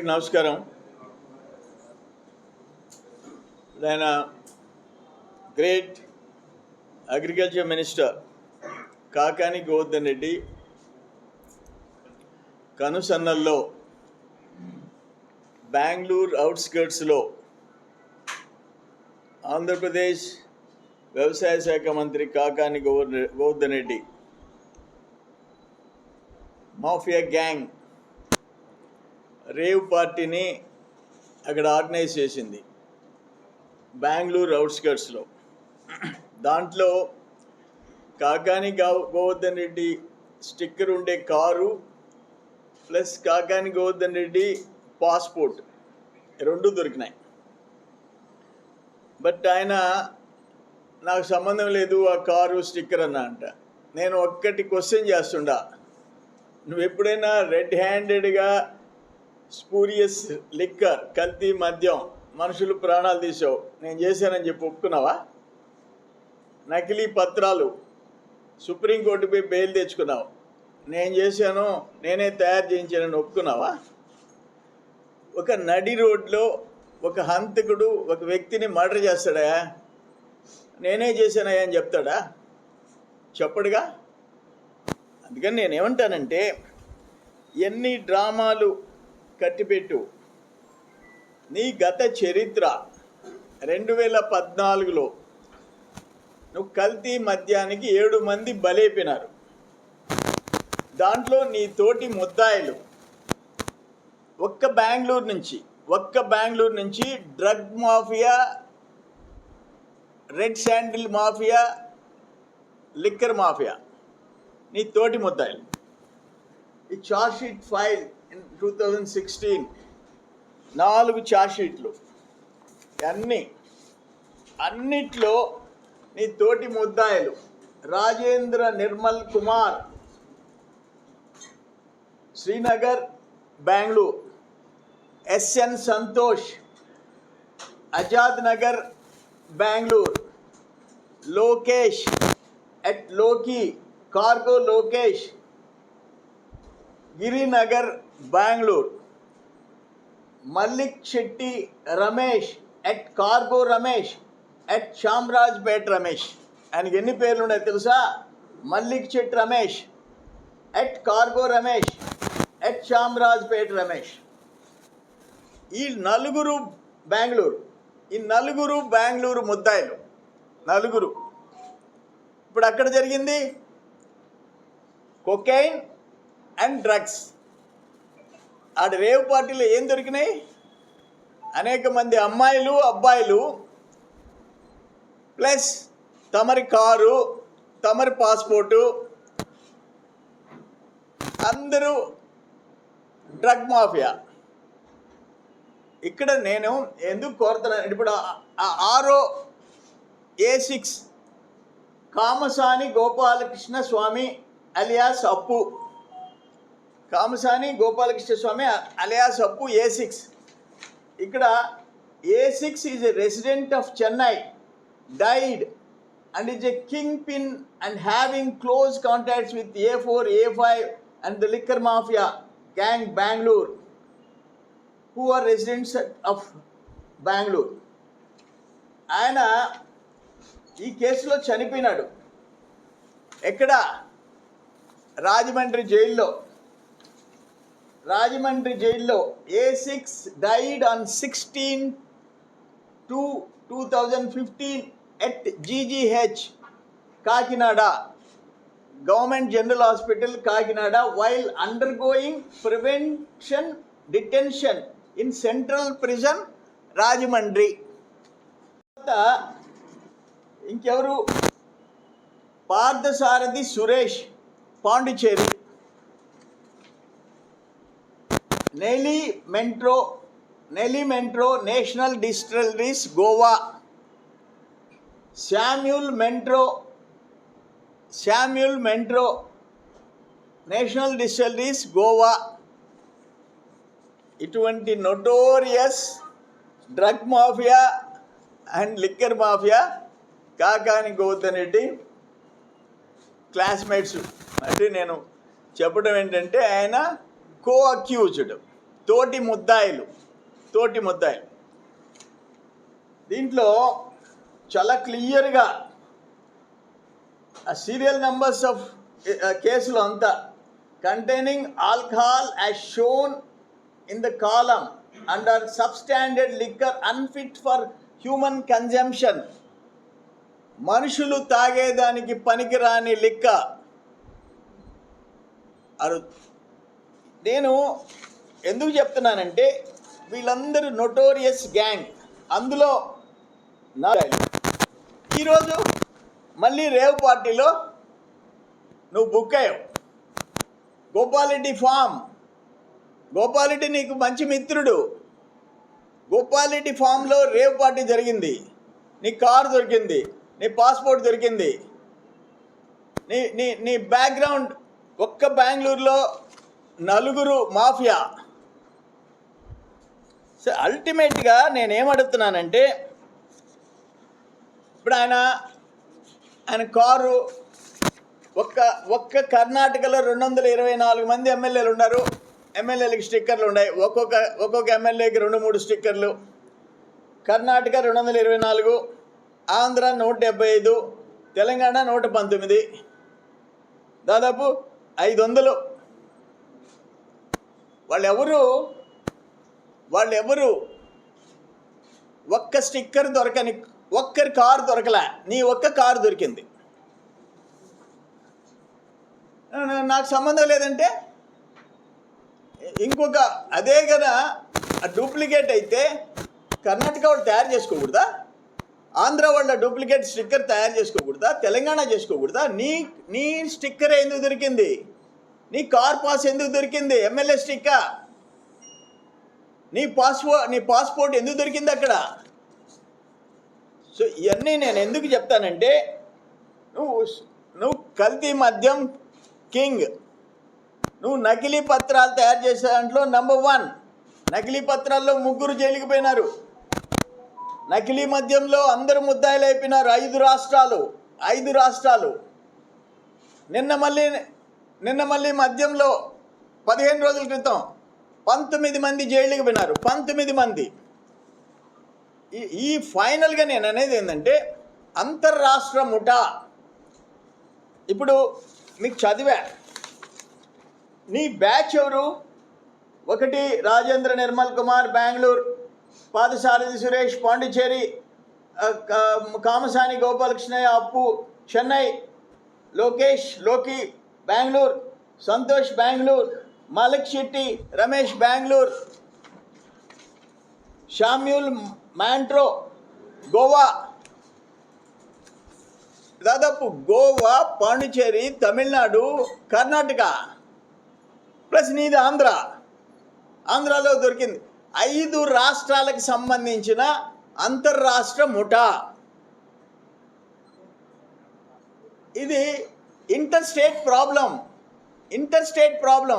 అందరికి నమస్కారం. ఆయన great agriculture minister Kakani Govardhan Reddy కనుసన్నల్లో బెంగళూరు అవుట్స్కర్ట్స్లో ఆంధ్రప్రదేశ్ వ్యవసాయ శాఖ మంత్రి Kakani Govardhan Govardhan Reddy mafia gang rave పార్టీని అక్కడ ఆర్గనైజ్ చేసింది. బెంగళూరు అవుట్స్కర్ట్స్లో. దాంట్లో కాకాని గోవర్ధన్ రెడ్డి స్టిక్కర్ ఉండే car plus Kakani Govardhan Reddy passport. రెండు దొరికినాయి. బట్ ఆయన నాకు సంబంధం లేదు ఆ కారు స్టిక్కర్ అన్న అంట. నేను ఒక్కటి క్వశ్చన్ చేస్తుండా. నువ్వు ఎప్పుడైనా రెడ్ హ్యాండెడ్గా స్పూరియస్ లిక్కర్ కల్తీ మద్యం మనుషులు ప్రాణాలు తీసావు. నేను చేశానని చెప్పి ఒప్పుకున్నావా? నకిలీ పత్రాలు సుప్రీంకోర్టుపై బెయిల్ తెచ్చుకున్నావు. నేను చేశాను నేనే తయారు చేయించానని ఒప్పుకున్నావా? ఒక నడి రోడ్లో ఒక హంతకుడు ఒక వ్యక్తిని మర్డర్ చేస్తాడా? నేనే చేశానయ్యా అని చెప్తాడా? చెప్పడుగా. అందుకని నేను ఏమంటానంటే ఎన్ని డ్రామాలు కట్టిపెట్టు. నీ గత చరిత్ర రెండు వేల పద్నాలుగులో నువ్వు కల్తీ మద్యానికి ఏడు మంది బలైపోయినారు. దాంట్లో నీ తోటి ముద్దాయిలు ఒక్క బెంగళూరు నుంచి ఒక్క బెంగళూరు నుంచి drug mafia red sandal mafia liquor mafia. నీ తోటి ముద్దాయిలు. ఈ charge sheet file in two thousand sixteen నాలుగు చార్జ్షీట్లు అన్నీ అన్నిట్లో నీ తోటి ముద్దాయిలు Rajendra Nirmal Kumar Srinagar Bengaluru S N Santosh Azad Nagar Bengaluru Lokesh ఎట్లోకి cargo Lokesh Girinagar Bengaluru. Mallik Shetty Ramesh at cargo Ramesh at Chamrajpet Ramesh. ఆయనకి ఎన్ని పేర్లు ఉన్నాయి తెలుసా? Mallik Shetty Ramesh at cargo Ramesh at Chamrajpet Ramesh. ఈ నలుగురు బెంగళూరు ఈ నలుగురు బెంగళూరు ముద్దాయిలు నలుగురు. ఇప్పుడు అక్కడ జరిగింది కొకైన్ అండ్ డ్రగ్స్. ఆడ రేవ్ పార్టీలో ఏం దొరికినాయి? అనేక మంది అమ్మాయిలు అబ్బాయిలు ప్లస్ తమరి కారు తమరి పాస్పోర్టు అందరూ డ్రగ్ మాఫియా. ఇక్కడ నేను ఎందుకు కోరుతున్నాను? ఇప్పుడు ఆరో A six Kamasani Gopalakrishna Swamy alias Appu Kamasani Gopalakrishna Swamy alias Appu A six ఇక్కడ A six is a resident of Chennai died and is a kingpin and having close contacts with A four A five and the liquor mafia gang Bengaluru who are residents of Bengaluru ఆయన ఈ కేసులో చనిపోయినాడు. ఎక్కడ? రాజమండ్రి జైల్లో. రాజమండ్రి జైల్లో A six died on sixteen two two thousand fifteen at GGH Kakinada. Government general hospital Kakinada while undergoing prevention detention in central prison Rajahmundry. తర్వాత ఇంకెవరు? Parthasarathi Suresh Pondicherry Neli Mentro Neli Mentro national distilleries Goa. Samuel Mentro Samuel Mentro national distilleries Goa. ఇటువంటి notorious drug mafia and liquor mafia Kakani Gautam Reddy classmates. అంటే నేను చెప్పడం ఏంటంటే ఆయన కో accused తోటి ముద్దాయిలు తోటి ముద్దాయిలు. దీంట్లో చాలా క్లియర్గా ఆ సీరియల్ నెంబర్స్ ఆఫ్ కేసులు అంతా containing alcohol as shown in the column under substandard liquor unfit for human consumption మనుషులు తాగేదానికి పనికిరాని లిక్క అరు నేను ఎందుకు చెప్తున్నానంటే వీళ్ళందరూ నొటోరియస్ గ్యాంగ్. అందులో ఈరోజు మళ్ళీ రేవ్ పార్టీలో నువ్వు బుక్ అయ్యావు. గోపాలరెడ్డి ఫామ్. గోపాలరెడ్డి నీకు మంచి మిత్రుడు. గోపాలరెడ్డి ఫామ్లో రేవ్ పార్టీ జరిగింది. నీ కారు దొరికింది. నీ పాస్పోర్ట్ దొరికింది. నీ నీ నీ బ్యాక్గ్రౌండ్ ఒక్క బెంగళూరులో నలుగురు మాఫియా. సో అల్టిమేట్గా నేనేమడుగుతున్నానంటే ఇప్పుడు ఆయన ఆయన కారు ఒక్క ఒక్క కర్ణాటకలో రెండు వందల ఇరవై నాలుగు మంది ఎమ్మెల్యేలు ఉన్నారు. ఎమ్మెల్యేలకి స్టిక్కర్లు ఉన్నాయి. ఒక్కొక్క ఒక్కొక్క ఎమ్మెల్యేకి రెండు మూడు స్టిక్కర్లు. కర్ణాటక రెండు వందల ఇరవై నాలుగు ఆంధ్ర నూట డెబ్బై ఐదు తెలంగాణ నూట పంతొమ్మిది. దాదాపు ఐదు వందలు వాళ్ళెవరు? వాళ్ళు ఎవరు ఒక్క స్టిక్కర్ దొరకని ఒక్కరి కారు దొరకలే. నీ ఒక్క కారు దొరికింది. నాకు సంబంధం లేదంటే? ఇంకొక అదే కదా డూప్లికేట్ అయితే కర్ణాటక వాళ్ళు తయారు చేసుకోకూడదా? ఆంధ్ర వాళ్ళ డూప్లికేట్ స్టిక్కర్ తయారు చేసుకోకూడదా? తెలంగాణ చేసుకోకూడదా? నీ నీ స్టిక్కర్ ఎందుకు దొరికింది? నీ కార్ పాస్ ఎందుకు దొరికింది? ఎమ్మెల్యే స్టిక్కా నీ పాస్పోర్ట్ నీ పాస్పోర్ట్ ఎందుకు దొరికింది అక్కడ? సో ఇవన్నీ నేను ఎందుకు చెప్తానంటే నువ్వు నువ్వు కల్తీ మద్యం కింగ్ నువ్వు నకిలీ పత్రాలు తయారు చేసే దాంట్లో నెంబర్ వన్ నకిలీ పత్రాల్లో ముగ్గురు జైలుకి పోయినారు. నకిలీ మద్యంలో అందరు ముద్దాయిలు అయిపోయినారు. ఐదు రాష్ట్రాలు ఐదు రాష్ట్రాలు. నిన్న మళ్ళీ నిన్న మళ్ళీ మద్యంలో పదిహేను రోజుల క్రితం పంతొమ్మిది మంది జైలుకి పోయినారు. పంతొమ్మిది మంది. ఈ ఈ ఫైనల్గా నేను అనేది ఏంటంటే అంతర్రాష్ట్ర ముఠా. ఇప్పుడు మీకు చదివా. నీ బ్యాచ్ ఎవరు? ఒకటి రాజేంద్ర నిర్మల్ కుమార్ బెంగళూరు. పాదసారథి సురేష్ పాండిచేరి కా- కామసాని గోపాలకృష్ణయ్య అప్పు చెన్నై. లోకేష్లోకి బెంగళూరు. సంతోష్ బెంగళూరు. మలక్ శెట్టి రమేష్ బెంగళూరు షామ్యూల్ మ్యాంట్రో గోవా దాదాపు గోవా పాండిచేరి తమిళనాడు కర్ణాటక ప్లస్ నీది ఆంధ్ర. ఆంధ్రాలో దొరికింది. ఐదు రాష్ట్రాలకు సంబంధించిన అంతర్రాష్ట్ర ముఠా. ఇది inter state problem. Interstate problem.